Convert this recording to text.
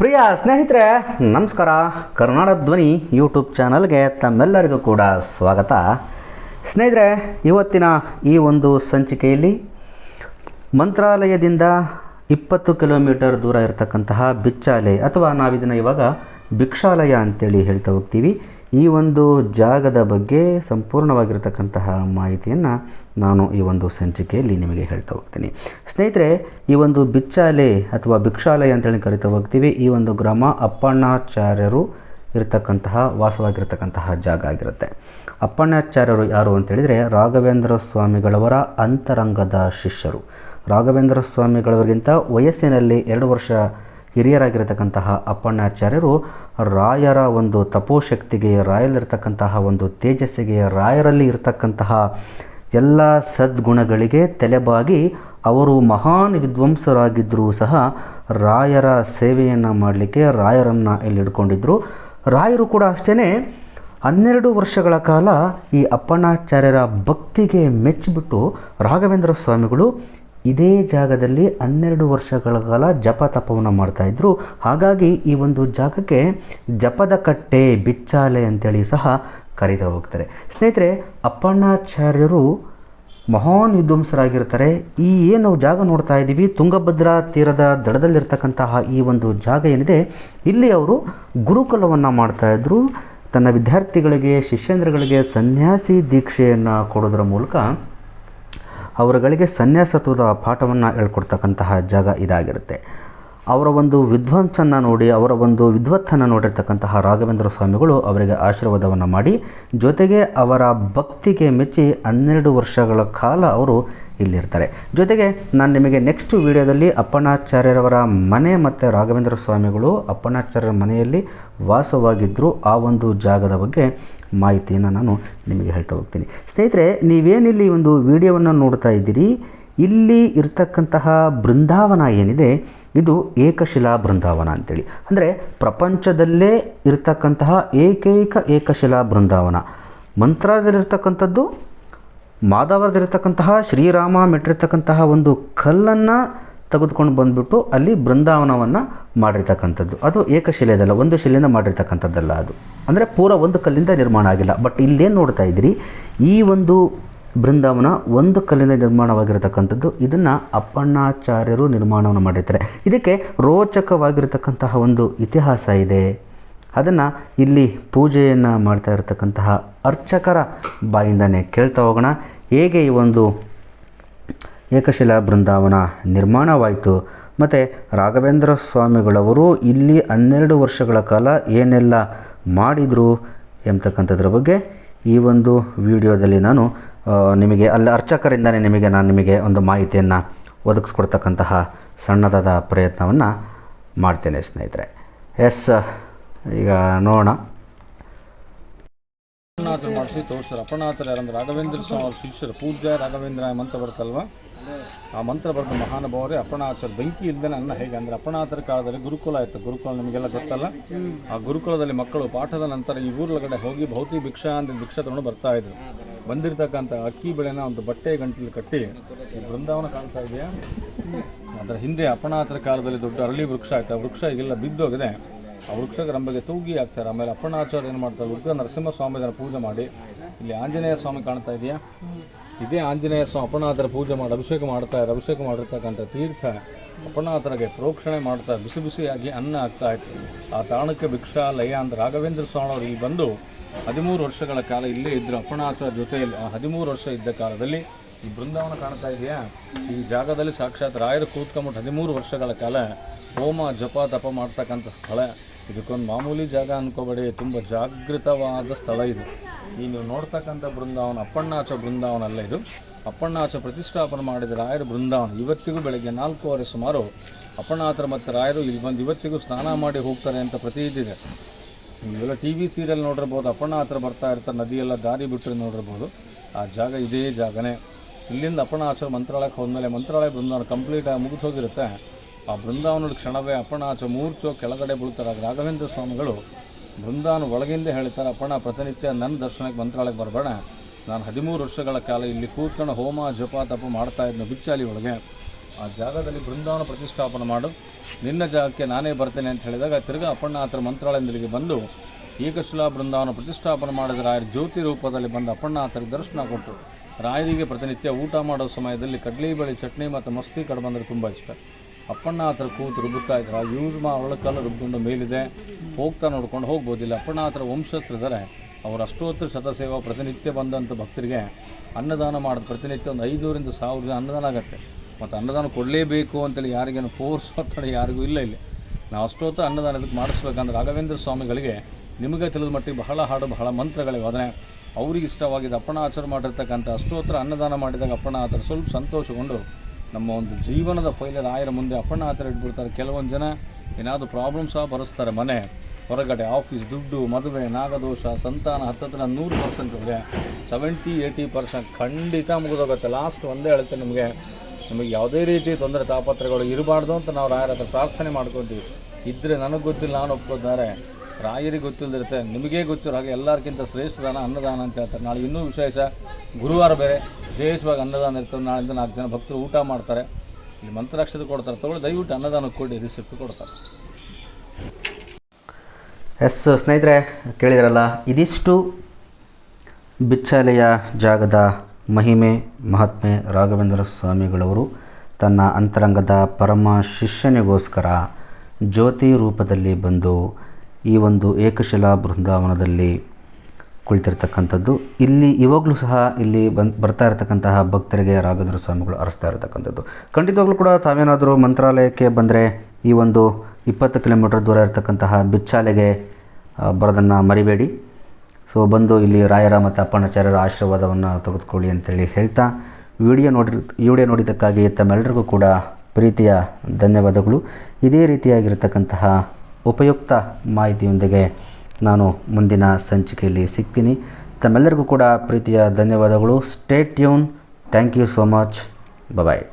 ಪ್ರಿಯ ಸ್ನೇಹಿತರೆ, ನಮಸ್ಕಾರ. ಕರ್ನಾಟಕ ಧ್ವನಿ ಯೂಟ್ಯೂಬ್ ಚಾನಲ್ಗೆ ತಮ್ಮೆಲ್ಲರಿಗೂ ಕೂಡ ಸ್ವಾಗತ. ಸ್ನೇಹಿತರೆ, ಇವತ್ತಿನ ಈ ಒಂದು ಸಂಚಿಕೆಯಲ್ಲಿ ಮಂತ್ರಾಲಯದಿಂದ ಇಪ್ಪತ್ತು ಕಿಲೋಮೀಟರ್ ದೂರ ಇರತಕ್ಕಂತಹ ಬಿಚ್ಚಾಲೆ ಅಥವಾ ನಾವಿದನ್ನು ಇವಾಗ ಭಿಕ್ಷಾಲಯ ಅಂತೇಳಿ ಹೇಳ್ತಾ ಹೋಗ್ತೀವಿ. ಈ ಒಂದು ಜಾಗದ ಬಗ್ಗೆ ಸಂಪೂರ್ಣವಾಗಿರತಕ್ಕಂತಹ ಮಾಹಿತಿಯನ್ನು ನಾನು ಈ ಒಂದು ಸಂಚಿಕೆಯಲ್ಲಿ ನಿಮಗೆ ಹೇಳ್ತಾ ಹೋಗ್ತೀನಿ. ಸ್ನೇಹಿತರೆ, ಈ ಒಂದು ಬಿಚ್ಚಾಲೆ ಅಥವಾ ಭಿಕ್ಷಾಲಯ ಅಂತೇಳಿ ಕರಿತಾ ಹೋಗ್ತೀವಿ. ಈ ಒಂದು ಗ್ರಾಮ ಅಪ್ಪಣ್ಣಾಚಾರ್ಯರು ಇರತಕ್ಕಂತಹ, ವಾಸವಾಗಿರತಕ್ಕಂತಹ ಜಾಗ ಆಗಿರುತ್ತೆ. ಅಪ್ಪಣ್ಣಾಚಾರ್ಯರು ಯಾರು ಅಂತೇಳಿದರೆ ರಾಘವೇಂದ್ರ ಸ್ವಾಮಿಗಳವರ ಅಂತರಂಗದ ಶಿಷ್ಯರು. ರಾಘವೇಂದ್ರ ಸ್ವಾಮಿಗಳವರಿಗಿಂತ ವಯಸ್ಸಿನಲ್ಲಿ ಎರಡು ವರ್ಷ ಹಿರಿಯರಾಗಿರತಕ್ಕಂತಹ ಅಪ್ಪಣ್ಣಾಚಾರ್ಯರು ರಾಯರ ಒಂದು ತಪೋಶಕ್ತಿಗೆ ರಾಯಲ್ಲಿರ್ತಕ್ಕಂತಹ ಒಂದು ತೇಜಸ್ಸಿಗೆ, ರಾಯರಲ್ಲಿ ಇರತಕ್ಕಂತಹ ಎಲ್ಲ ಸದ್ಗುಣಗಳಿಗೆ ತಲೆಬಾಗಿ ಅವರು ಮಹಾನ್ ವಿದ್ವಾಂಸರಾಗಿದ್ದರೂ ಸಹ ರಾಯರ ಸೇವೆಯನ್ನು ಮಾಡಲಿಕ್ಕೆ ರಾಯರನ್ನು ಇಲ್ಲಿ ಹಿಡ್ಕೊಂಡಿದ್ದರು ರಾಯರು ಕೂಡ ಅಷ್ಟೇ ಹನ್ನೆರಡು ವರ್ಷಗಳ ಕಾಲ ಈ ಅಪ್ಪಣ್ಣಾಚಾರ್ಯರ ಭಕ್ತಿಗೆ ಮೆಚ್ಚಿಬಿಟ್ಟು ರಾಘವೇಂದ್ರ ಸ್ವಾಮಿಗಳು ಇದೇ ಜಾಗದಲ್ಲಿ ಹನ್ನೆರಡು ವರ್ಷಗಳ ಕಾಲ ಜಪ ತಪವನ್ನು ಮಾಡ್ತಾಯಿದ್ರು ಹಾಗಾಗಿ ಈ ಒಂದು ಜಾಗಕ್ಕೆ ಜಪದ ಕಟ್ಟೆ, ಬಿಚ್ಚಾಲೆ ಅಂತೇಳಿ ಸಹ ಕರೀತಾ ಹೋಗ್ತಾರೆ. ಸ್ನೇಹಿತರೆ ಅಪ್ಪಣ್ಣಾಚಾರ್ಯರು ಮಹಾನ್ ವಿದ್ವಾಂಸರಾಗಿರ್ತಾರೆ. ಈ ಏನು ನಾವು ಜಾಗ ನೋಡ್ತಾ ಇದ್ದೀವಿ, ತುಂಗಭದ್ರಾ ತೀರದ ದಡದಲ್ಲಿರ್ತಕ್ಕಂತಹ ಈ ಒಂದು ಜಾಗ ಏನಿದೆ, ಇಲ್ಲಿ ಅವರು ಗುರುಕುಲವನ್ನು ಮಾಡ್ತಾಯಿದ್ರು ತನ್ನ ವಿದ್ಯಾರ್ಥಿಗಳಿಗೆ, ಶಿಷ್ಯಂದ್ರಗಳಿಗೆ ಸನ್ಯಾಸಿ ದೀಕ್ಷೆಯನ್ನು ಕೊಡೋದ್ರ ಮೂಲಕ ಅವರುಗಳಿಗೆ ಸನ್ಯಾಸತ್ವದ ಪಾಠವನ್ನು ಹೇಳ್ಕೊಡ್ತಕ್ಕಂತಹ ಜಾಗ ಇದಾಗಿರುತ್ತೆ. ಅವರ ಒಂದು ವಿದ್ವಾಂಸನ್ನು ನೋಡಿ, ಅವರ ಒಂದು ವಿದ್ವತ್ತನ್ನು ನೋಡಿರ್ತಕ್ಕಂತಹ ರಾಘವೇಂದ್ರ ಸ್ವಾಮಿಗಳು ಅವರಿಗೆ ಆಶೀರ್ವಾದವನ್ನು ಮಾಡಿ, ಜೊತೆಗೆ ಅವರ ಭಕ್ತಿಗೆ ಮೆಚ್ಚಿ ಹನ್ನೆರಡು ವರ್ಷಗಳ ಕಾಲ ಅವರು ಇಲ್ಲಿರ್ತಾರೆ. ಜೊತೆಗೆ ನಾನು ನಿಮಗೆ ನೆಕ್ಸ್ಟ್ ವಿಡಿಯೋದಲ್ಲಿ ಅಪ್ಪಣಾಚಾರ್ಯರವರ ಮನೆ ಮತ್ತು ರಾಘವೇಂದ್ರ ಸ್ವಾಮಿಗಳು ಅಪ್ಪಣಾಚಾರ್ಯರ ಮನೆಯಲ್ಲಿ ವಾಸವಾಗಿದ್ದರು ಆ ಒಂದು ಜಾಗದ ಬಗ್ಗೆ ಮಾಹಿತಿಯನ್ನು ನಾನು ನಿಮಗೆ ಹೇಳ್ತಾ ಹೋಗ್ತೀನಿ. ಸ್ನೇಹಿತರೆ, ನೀವೇನಿಲ್ಲಿ ಒಂದು ವಿಡಿಯೋವನ್ನು ನೋಡ್ತಾ ಇದ್ದೀರಿ ಇಲ್ಲಿ ಇರ್ತಕ್ಕಂತಹ ಬೃಂದಾವನ ಏನಿದೆ, ಇದು ಏಕಶಿಲಾ ಬೃಂದಾವನ ಅಂತೇಳಿ. ಅಂದರೆ ಪ್ರಪಂಚದಲ್ಲೇ ಇರತಕ್ಕಂತಹ ಏಕೈಕ ಏಕಶಿಲಾ ಬೃಂದಾವನ. ಮಂತ್ರದಲ್ಲಿರ್ತಕ್ಕಂಥದ್ದು ಮಾಧವರದಲ್ಲಿರ್ತಕ್ಕಂತಹ ಶ್ರೀರಾಮ ಮೆಟ್ಟಿರ್ತಕ್ಕಂತಹ ಒಂದು ಕಲ್ಲನ್ನು ತೆಗೆದುಕೊಂಡು ಬಂದುಬಿಟ್ಟು ಅಲ್ಲಿ ಬೃಂದಾವನವನ್ನು ಮಾಡಿರ್ತಕ್ಕಂಥದ್ದು. ಅದು ಏಕಶಿಲೆಯದಲ್ಲ ಒಂದು ಶಿಲೆಯಿಂದ ಮಾಡಿರ್ತಕ್ಕಂಥದ್ದಲ್ಲ ಅದು. ಅಂದರೆ ಪೂರ ಒಂದು ಕಲ್ಲಿಂದ ನಿರ್ಮಾಣ ಆಗಿಲ್ಲ. ಬಟ್ ಇಲ್ಲೇನು ನೋಡ್ತಾ ಇದ್ದೀರಿ, ಈ ಒಂದು ಬೃಂದಾವನ ಒಂದು ಕಲ್ಲಿನ ನಿರ್ಮಾಣವಾಗಿರತಕ್ಕಂಥದ್ದು. ಇದನ್ನು ಅಪ್ಪಣ್ಣಾಚಾರ್ಯರು ನಿರ್ಮಾಣವನ್ನು ಮಾಡಿರ್ತಾರೆ. ಇದಕ್ಕೆ ರೋಚಕವಾಗಿರತಕ್ಕಂತಹ ಒಂದು ಇತಿಹಾಸ ಇದೆ. ಅದನ್ನು ಇಲ್ಲಿ ಪೂಜೆಯನ್ನು ಮಾಡ್ತಾ ಇರತಕ್ಕಂತಹ ಅರ್ಚಕರ ಬಾಯಿಂದನೇ ಕೇಳ್ತಾ ಹೋಗೋಣ. ಹೇಗೆ ಈ ಒಂದು ಏಕಶಿಲಾ ಬೃಂದಾವನ ನಿರ್ಮಾಣವಾಯಿತು? ಮತ್ತು ರಾಘವೇಂದ್ರ ಸ್ವಾಮಿಗಳವರು ಇಲ್ಲಿ ಹನ್ನೆರಡು ವರ್ಷಗಳ ಕಾಲ ಏನೆಲ್ಲ ಮಾಡಿದರು ಎಂಬತಕ್ಕಂಥದ್ರ ಬಗ್ಗೆ ಈ ಒಂದು ವಿಡಿಯೋದಲ್ಲಿ ನಾನು ನಿಮಗೆ ಅಲ್ಲಿ ಅರ್ಚಕರಿಂದನೇ ನಿಮಗೆ ನಾನು ನಿಮಗೆ ಒಂದು ಮಾಹಿತಿಯನ್ನು ಒದಗಿಸ್ಕೊಡ್ತಕ್ಕಂತಹ ಸಣ್ಣದಾದ ಪ್ರಯತ್ನವನ್ನು ಮಾಡ್ತೇನೆ ಸ್ನೇಹಿತರೆ. ಎಸ್, ಈಗ ನೋಡೋಣ. ಅಪ್ಪನಾಥರು ಮಾಡಿಸಿ ತೋರಿಸ್ತಾರೆ ಅಪ್ಪನಾಥರು ರಾಘವೇಂದ್ರ ಸ್ವಾಮಿ ಶಿಷ್ಯರು. ಪೂಜ್ಯ ರಾಘವೇಂದ್ರ ಮಂತ್ರ ಬರುತ್ತಲ್ವ? ಆ ಮಂತ್ರ ಬರೆದ ಮಹಾನುಭಾವರೇ ಅಪ್ಪಣಾಚಾರ ಬೆಂಕಿ ಇಲ್ಲದೆ ಅನ್ನ ಹೇಗೆ ಅಂದರೆ ಅಪ್ಪಣಾಥರ ಕಾಲದಲ್ಲಿ ಗುರುಕುಲ ಇತ್ತು. ಗುರುಕುಲ ನಿಮಗೆಲ್ಲ ಗೊತ್ತಲ್ಲ? ಆ ಗುರುಕುಲದಲ್ಲಿ ಮಕ್ಕಳು ಪಾಠದ ನಂತರ ಈ ಊರ್ಲಗಡೆ ಹೋಗಿ ಭೌತಿಕ ಭಿಕ್ಷಾ ಅಂತ ಭಿಕ್ಷಾ ತಗೊಂಡು ಬರ್ತಾ ಇದ್ರು. ಬಂದಿರತಕ್ಕಂಥ ಅಕ್ಕಿ ಬೆಳೆನ ಒಂದು ಬಟ್ಟೆ ಗಂಟಲು ಕಟ್ಟಿ ಬೃಂದಾವನ ಕಾಣ್ತಾ ಇದೆಯಾ? ಅದರ ಹಿಂದೆ ಅಪ್ಪಣಾಥರ ಕಾಲದಲ್ಲಿ ದೊಡ್ಡ ಅರಳಿ ವೃಕ್ಷ ಆಯ್ತು. ಆ ವೃಕ್ಷ ಈಗೆಲ್ಲ ಬಿದ್ದೋಗಿದೆ. ಆ ವೃಕ್ಷಕ್ಕೆ ರಂಬೆಗೆ ತೂಗಿ ಹಾಕ್ತಾರೆ. ಆಮೇಲೆ ಅಪ್ಪಣಾಚಾರ ಏನು ಮಾಡ್ತಾರೆ? ಉಗ್ರ ನರಸಿಂಹ ಅದನ್ನು ಪೂಜೆ ಮಾಡಿ. ಇಲ್ಲಿ ಆಂಜನೇಯ ಸ್ವಾಮಿ ಕಾಣ್ತಾ ಇದೆಯಾ? ಇದೇ ಆಂಜನೇಯ ಸ್ವಾಮಿ ಅಪ್ಪಣಾಥರ ಪೂಜೆ ಮಾಡಿ, ಅಭಿಷೇಕ ಮಾಡ್ತಾ ಇದ್ದಾರೆ. ಅಭಿಷೇಕ ಮಾಡಿರ್ತಕ್ಕಂಥ ತೀರ್ಥ ಅಪ್ಪಣಾಥರಿಗೆ ಪ್ರೋಕ್ಷಣೆ ಮಾಡ್ತಾ ಬಿಸಿ ಬಿಸಿಯಾಗಿ ಅನ್ನ ಆಗ್ತಾ ಇತ್ತು. ಆ ತಾಣಕ್ಕೆ ಭಿಕ್ಷಾಲಯ ಅಂತ ರಾಘವೇಂದ್ರ ಸ್ವಾಮಿ ಅವರು ಇಲ್ಲಿ ಬಂದು ಹದಿಮೂರು ವರ್ಷಗಳ ಕಾಲ ಇಲ್ಲೇ ಇದ್ದರು ಅಪ್ಪಣಾಸ ಜೊತೆಯಲ್ಲಿ ಹದಿಮೂರು ವರ್ಷ ಇದ್ದ ಕಾಲದಲ್ಲಿ ಈ ಬೃಂದಾವನ ಕಾಣ್ತಾ ಇದೆಯಾ? ಈ ಜಾಗದಲ್ಲಿ ಸಾಕ್ಷಾತ್ ರಾಯರು ಕೂತ್ಕೊಂಬಿಟ್ಟು ಹದಿಮೂರು ವರ್ಷಗಳ ಕಾಲ ಹೋಮ, ಜಪ, ತಪ ಮಾಡ್ತಕ್ಕಂಥ ಸ್ಥಳ. ಇದಕ್ಕೊಂದು ಮಾಮೂಲಿ ಜಾಗ ಅನ್ಕೋಬೇಡಿ, ತುಂಬ ಜಾಗೃತವಾದ ಸ್ಥಳ ಇದು. ಈ ನೀವು ನೋಡ್ತಕ್ಕಂಥ ಬೃಂದಾವನ ಅಪ್ಪಣ್ಣಾಚ ಬೃಂದಾವನ ಅಲ್ಲ ಇದು. ಅಪ್ಪಣ್ಣಾಚ ಪ್ರತಿಷ್ಠಾಪನೆ ಮಾಡಿದ ರಾಯರ ಬೃಂದಾವನ ಇವತ್ತಿಗೂ ಬೆಳಗ್ಗೆ ನಾಲ್ಕೂವರೆ ಸುಮಾರು ಅಪ್ಪಣ್ಣಾತ್ರ ಮತ್ತು ರಾಯರು ಇಲ್ಲಿ ಬಂದು ಇವತ್ತಿಗೂ ಸ್ನಾನ ಮಾಡಿ ಹೋಗ್ತಾರೆ ಅಂತ ಪ್ರತೀತಿ ಇದೆ. ನೀವೆಲ್ಲ ಟಿ ವಿ ಸೀರಿಯಲ್ ನೋಡಿರ್ಬೋದು, ಅಪ್ಪಣ್ಣ ಹತ್ರ ಬರ್ತಾ ಇರ್ತಾರೆ ನದಿಯೆಲ್ಲ ದಾರಿ ಬಿಟ್ಟರೆ ನೋಡಿರ್ಬೋದು. ಆ ಜಾಗ ಇದೇ ಜಾಗನೇ. ಇಲ್ಲಿಂದ ಅಪ್ಪಣ್ಣ ಆಚಾರ ಮಂತ್ರಾಲಯಕ್ಕೆ ಹೋದ್ಮೇಲೆ ಮಂತ್ರಾಲಯ ಬೃಂದಾವನ ಕಂಪ್ಲೀಟ್ ಮುಗಿದು ಹೋಗಿರುತ್ತೆ. ಆ ಬೃಂದಾವನದ ಕ್ಷಣವೇ ಅಪ್ಪಣ್ಣ ಆಚ ಮೂರ್ಚೋ ಕೆಳಗಡೆ ಬೀಳ್ತಾರೆ. ರಾಘವೇಂದ್ರ ಸ್ವಾಮಿಗಳು ಬೃಂದಾವನ ಒಳಗಿಂದ ಹೇಳ್ತಾರೆ, ಅಪ್ಪಣ್ಣ, ಪ್ರತಿನಿತ್ಯ ನನ್ನ ದರ್ಶನಕ್ಕೆ ಮಂತ್ರಾಲಯಕ್ಕೆ ಬರಬೇಡ. ನಾನು ಹದಿಮೂರು ವರ್ಷಗಳ ಕಾಲ ಇಲ್ಲಿ ಕೂತ್ಕೊಂಡು ಹೋಮ, ಜಪ, ತಪ ಮಾಡ್ತಾ ಇದ್ನ ಬಿಚ್ಚಾಲಿ ಒಳಗೆ. ಆ ಜಾಗದಲ್ಲಿ ಬೃಂದಾವನ ಪ್ರತಿಷ್ಠಾಪನೆ ಮಾಡು. ನಿನ್ನ ಜಾಗಕ್ಕೆ ನಾನೇ ಬರ್ತೇನೆ ಅಂತ ಹೇಳಿದಾಗ ತಿರ್ಗಾ ಅಪ್ಪಣ್ಣಾತ್ರ ಮಂತ್ರಾಲಯದಲ್ಲಿಗೆ ಬಂದು ಏಕಶಿಲಾ ಬೃಂದಾವನ ಪ್ರತಿಷ್ಠಾಪನೆ ಮಾಡಿದ ರಾಯರ ಜ್ಯೋತಿ ರೂಪದಲ್ಲಿ ಬಂದು ಅಪ್ಪಣ್ಣಾತರಿಗೆ ದರ್ಶನ ಕೊಟ್ಟರು. ರಾಯರಿಗೆ ಪ್ರತಿನಿತ್ಯ ಊಟ ಮಾಡೋ ಸಮಯದಲ್ಲಿ ಕಡಲೆಬೇಳೆ ಬೇಳೆ ಚಟ್ನಿ ಮತ್ತು ಮಸ್ತಿ ಕಡೆ ಬಂದರೆ ತುಂಬ ಇಷ್ಟ. ಅಪ್ಪಣ್ಣ ಹತ್ರ ಕೂತು ರುಬ್ಬುತ್ತಾ ಇದ್ರು? ಆ ಯೂಸ್ ಮಾ ಒಳಕಲ್ಲ ರುಬ್ಕೊಂಡು ಮೇಲಿದೆ. ಹೋಗ್ತಾ ನೋಡ್ಕೊಂಡು ಹೋಗ್ಬೋದಿಲ್ಲ ಅಪ್ಪಣ್ಣ ಹತ್ರ ವಂಶಸ್ಥರಿದ್ದಾರೆ. ಅವರು ಅಷ್ಟೋತ್ತರ ಶತಸೇವಾ ಪ್ರತಿನಿತ್ಯ ಬಂದಂಥ ಭಕ್ತರಿಗೆ ಅನ್ನದಾನ ಮಾಡೋದು ಪ್ರತಿನಿತ್ಯ ಒಂದು ಐದೂರಿಂದ ಸಾವಿರದ ಅನ್ನದಾನ ಆಗುತ್ತೆ. ಮತ್ತು ಅನ್ನದಾನ ಕೊಡಲೇಬೇಕು ಅಂತೇಳಿ ಯಾರಿಗೇನು ಫೋರ್ಸ್ ಒತ್ತಡ ಯಾರಿಗೂ ಇಲ್ಲ ಇಲ್ಲಿ. ನಾವು ಅಷ್ಟೊತ್ತು ಅನ್ನದಾನ ಇದಕ್ಕೆ ಮಾಡಿಸ್ಬೇಕಂದ್ರೆ ರಾಘವೇಂದ್ರ ಸ್ವಾಮಿಗಳಿಗೆ ನಿಮಗೆ ತಿಳಿದ ಮಟ್ಟಿಗೆ ಬಹಳ ಹಾಡು, ಬಹಳ ಮಂತ್ರಗಳಿವೆ. ಆದರೆ ಅವ್ರಿಗೆ ಇಷ್ಟವಾಗಿದ್ದು ಅಪ್ಪಣ ಆಚಾರ ಮಾಡಿರ್ತಕ್ಕಂಥ ಅಷ್ಟೋತ್ತರ ಅನ್ನದಾನ ಮಾಡಿದಾಗ ಅಪ್ಪಣ ಆತರ ಸ್ವಲ್ಪ ಸಂತೋಷಗೊಂಡು ನಮ್ಮ ಒಂದು ಜೀವನದ ಫೈಲರ್ ಆಯರ ಮುಂದೆ ಅಪ್ಪಣ ಆತರ ಇಟ್ಬಿಡ್ತಾರೆ. ಕೆಲವೊಂದು ಜನ ಏನಾದರೂ ಪ್ರಾಬ್ಲಮ್ ಸಹ ಬರೆಸ್ತಾರೆ ಮನೆ, ಹೊರಗಡೆ ಆಫೀಸ್ ದುಡ್ಡು, ಮದುವೆ, ನಾಗದೋಷ, ಸಂತಾನ ಹತ್ತತ್ರ ನೂರು ಪರ್ಸೆಂಟ್ ಇದೆ ಸೆವೆಂಟಿ ಏಯ್ಟಿ ಪರ್ಸೆಂಟ್ ಖಂಡಿತ ಮುಗಿದೋಗುತ್ತೆ. ಲಾಸ್ಟ್ ಒಂದೇ ಹೇಳುತ್ತೆ ನಿಮಗೆ. ನಿಮಗೆ ಯಾವುದೇ ರೀತಿ ತೊಂದರೆ ತಾಪತ್ರಗಳು ಇರಬಾರ್ದು ಅಂತ ನಾವು ರಾಯರ ಹತ್ರ ಪ್ರಾರ್ಥನೆ ಮಾಡ್ಕೊತೀವಿ. ಇದ್ದರೆ ನನಗೆ ಗೊತ್ತಿಲ್ಲ, ನಾನು ಒಪ್ಕೋತಾರೆ ರಾಯರಿಗೆ ಗೊತ್ತಿಲ್ಲದಿರುತ್ತೆ ನಿಮಗೇ ಗೊತ್ತಿರೋ ಹಾಗೆ ಎಲ್ಲರಿಗಿಂತ ಶ್ರೇಷ್ಠದಾನ ಅನ್ನದಾನ ಅಂತ ಹೇಳ್ತಾರೆ. ನಾಳೆ ಇನ್ನೂ ವಿಶೇಷ, ಗುರುವಾರ ಬೇರೆ ವಿಶೇಷವಾಗಿ ಅನ್ನದಾನ ಇರ್ತದೆ. ನಾಳಿಂದ ನಾಲ್ಕು ಜನ ಭಕ್ತರು ಊಟ ಮಾಡ್ತಾರೆ. ಇಲ್ಲಿ ಮಂತ್ರಾಕ್ಷತೆ ಕೊಡ್ತಾರೆ. ತಗೊಳ್ಳಿ, ದಯವಿಟ್ಟು ಅನ್ನದಾನ ಕೊಡಿ, ರಿಸಿಪ್ಟ್ ಕೊಡ್ತಾರೆ. ಎಸ್, ಸ್ನೇಹಿತರೆ, ಕೇಳಿದ್ರಲ್ಲ, ಇದಿಷ್ಟು ಬಿಚ್ಚಾಲೆಯ ಜಾಗದ ಮಹಿಮೆ, ಮಹಾತ್ಮೆ ರಾಘವೇಂದ್ರ ಸ್ವಾಮಿಗಳವರು ತನ್ನ ಅಂತರಂಗದ ಪರಮ ಶಿಷ್ಯನಿಗೋಸ್ಕರ ಜ್ಯೋತಿ ರೂಪದಲ್ಲಿ ಬಂದು ಈ ಒಂದು ಏಕಶಿಲಾ ಬೃಂದಾವನದಲ್ಲಿ ಕುಳಿತಿರ್ತಕ್ಕಂಥದ್ದು. ಇಲ್ಲಿ ಇವಾಗಲೂ ಸಹ ಇಲ್ಲಿ ಬಂದು ಬರ್ತಾ ಇರತಕ್ಕಂತಹ ಭಕ್ತರಿಗೆ ರಾಘವೇಂದ್ರ ಸ್ವಾಮಿಗಳು ಅರಸ್ತಾ ಇರತಕ್ಕಂಥದ್ದು. ಖಂಡಿತವಾಗ್ಲೂ ಕೂಡ ತಾವೇನಾದರೂ ಮಂತ್ರಾಲಯಕ್ಕೆ ಬಂದರೆ ಈ ಒಂದು ಇಪ್ಪತ್ತು ಕಿಲೋಮೀಟರ್ ದೂರ ಇರತಕ್ಕಂತಹ ಬಿಚ್ಚಾಲೆಗೆ ಬರೋದನ್ನು ಮರಿಬೇಡಿ. ಸೊ ಬಂದು ಇಲ್ಲಿ ರಾಯರ ಮತ್ತು ಅಪ್ಪಣ್ಣಾಚಾರ್ಯರ ಆಶೀರ್ವಾದವನ್ನು ತೆಗೆದುಕೊಳ್ಳಿ ಅಂತೇಳಿ ಹೇಳ್ತಾ ವಿಡಿಯೋ ನೋಡಿ ವಿಡಿಯೋ ನೋಡಿದ್ದಕ್ಕಾಗಿ ತಮ್ಮೆಲ್ಲರಿಗೂ ಕೂಡ ಪ್ರೀತಿಯ ಧನ್ಯವಾದಗಳು. ಇದೇ ರೀತಿಯಾಗಿರ್ತಕ್ಕಂತಹ ಉಪಯುಕ್ತ ಮಾಹಿತಿಯೊಂದಿಗೆ ನಾನು ಮುಂದಿನ ಸಂಚಿಕೆಯಲ್ಲಿ ಸಿಗ್ತೀನಿ. ತಮ್ಮೆಲ್ಲರಿಗೂ ಕೂಡ ಪ್ರೀತಿಯ ಧನ್ಯವಾದಗಳು. Stay tune thank you so much bye